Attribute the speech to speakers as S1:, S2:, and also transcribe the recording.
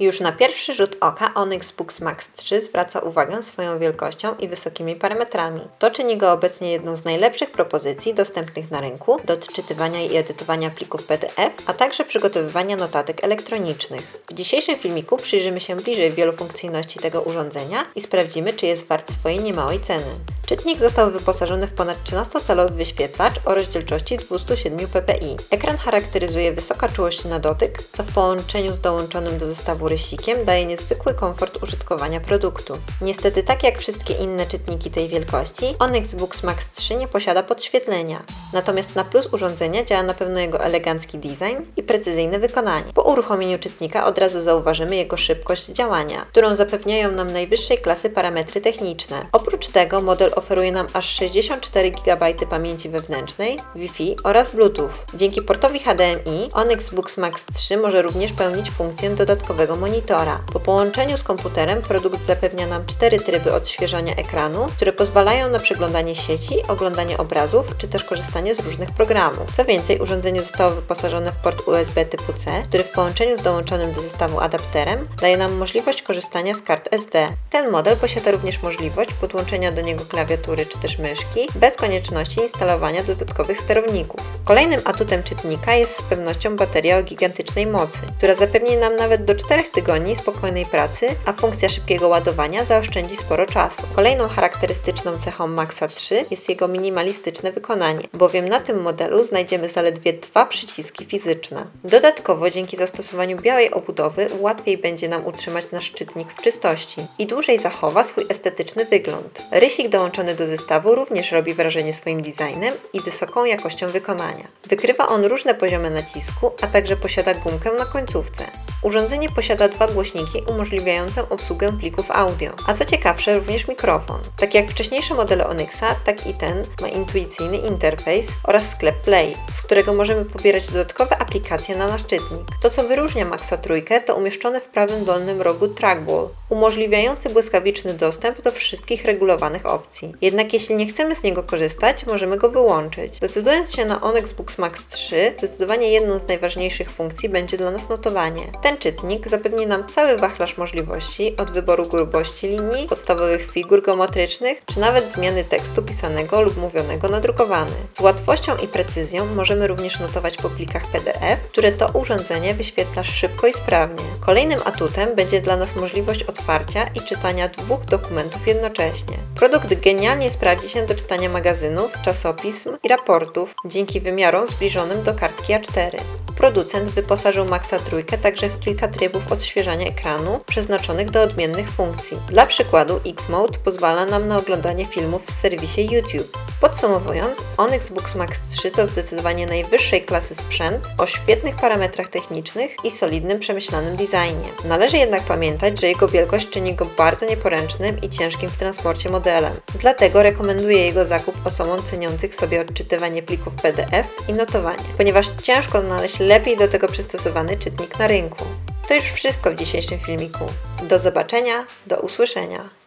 S1: Już na pierwszy rzut oka Onyx Books Max 3 zwraca uwagę swoją wielkością i wysokimi parametrami. To czyni go obecnie jedną z najlepszych propozycji dostępnych na rynku do odczytywania i edytowania plików PDF, a także przygotowywania notatek elektronicznych. W dzisiejszym filmiku przyjrzymy się bliżej wielu funkcjonalności tego urządzenia i sprawdzimy, czy jest wart swojej niemałej ceny. Czytnik został wyposażony w ponad 13-calowy wyświetlacz o rozdzielczości 207 ppi. Ekran charakteryzuje wysoka czułość na dotyk, co w połączeniu z dołączonym do zestawu rysikiem daje niezwykły komfort użytkowania produktu. Niestety, tak jak wszystkie inne czytniki tej wielkości, Onyx Books Max 3 nie posiada podświetlenia. Natomiast na plus urządzenia działa na pewno jego elegancki design i precyzyjne wykonanie. Po uruchomieniu czytnika od razu zauważymy jego szybkość działania, którą zapewniają nam najwyższej klasy parametry techniczne. Oprócz tego model oferuje nam aż 64 GB pamięci wewnętrznej, Wi-Fi oraz Bluetooth. Dzięki portowi HDMI Onyx Books Max 3 może również pełnić funkcję dodatkowego monitora. Po połączeniu z komputerem produkt zapewnia nam cztery tryby odświeżania ekranu, które pozwalają na przeglądanie sieci, oglądanie obrazów czy też korzystanie z różnych programów. Co więcej, urządzenie zostało wyposażone w port USB typu C, który w połączeniu z dołączonym do zestawu adapterem daje nam możliwość korzystania z kart SD. Ten model posiada również możliwość podłączenia do niego klawiatury czy też myszki bez konieczności instalowania dodatkowych sterowników. Kolejnym atutem czytnika jest z pewnością bateria o gigantycznej mocy, która zapewni nam nawet do 4 tygodni spokojnej pracy, a funkcja szybkiego ładowania zaoszczędzi sporo czasu. Kolejną charakterystyczną cechą Maxa 3 jest jego minimalistyczne wykonanie, bowiem na tym modelu znajdziemy zaledwie dwa przyciski fizyczne. Dodatkowo dzięki zastosowaniu białej obudowy łatwiej będzie nam utrzymać nasz czytnik w czystości i dłużej zachowa swój estetyczny wygląd. Rysik dołączony do zestawu również robi wrażenie swoim designem i wysoką jakością wykonania. Wykrywa on różne poziomy nacisku, a także posiada gumkę na końcówce. Urządzenie posiada dwa głośniki umożliwiające obsługę plików audio, a co ciekawsze również mikrofon. Tak jak wcześniejsze modele Onyxa, tak i ten ma intuicyjny interfejs oraz sklep Play, z którego możemy pobierać dodatkowe aplikacje na nasz czytnik. To co wyróżnia Maxa Trójkę to umieszczony w prawym dolnym rogu trackball, umożliwiający błyskawiczny dostęp do wszystkich regulowanych opcji. Jednak jeśli nie chcemy z niego korzystać, możemy go wyłączyć. Decydując się na Onyx Books Max 3, zdecydowanie jedną z najważniejszych funkcji będzie dla nas notowanie. Ten czytnik zapewni nam cały wachlarz możliwości od wyboru grubości linii, podstawowych figur geometrycznych, czy nawet zmiany tekstu pisanego lub mówionego na drukowany. Z łatwością i precyzją możemy również notować po plikach PDF, które to urządzenie wyświetla szybko i sprawnie. Kolejnym atutem będzie dla nas możliwość otwarcia i czytania dwóch dokumentów jednocześnie. Produkt genialnie sprawdzi się do czytania magazynów, czasopism i raportów dzięki wymiarom zbliżonym do kartki A4. Producent wyposażył Maxa Trójkę także kilka trybów odświeżania ekranu przeznaczonych do odmiennych funkcji. Dla przykładu X-Mode pozwala nam na oglądanie filmów w serwisie YouTube. Podsumowując, Onyx Books Max 3 to zdecydowanie najwyższej klasy sprzęt o świetnych parametrach technicznych i solidnym, przemyślanym designie. Należy jednak pamiętać, że jego wielkość czyni go bardzo nieporęcznym i ciężkim w transporcie modelem. Dlatego rekomenduję jego zakup osobom ceniących sobie odczytywanie plików PDF i notowanie, ponieważ ciężko znaleźć lepiej do tego przystosowany czytnik na rynku. To już wszystko w dzisiejszym filmiku. Do zobaczenia, do usłyszenia.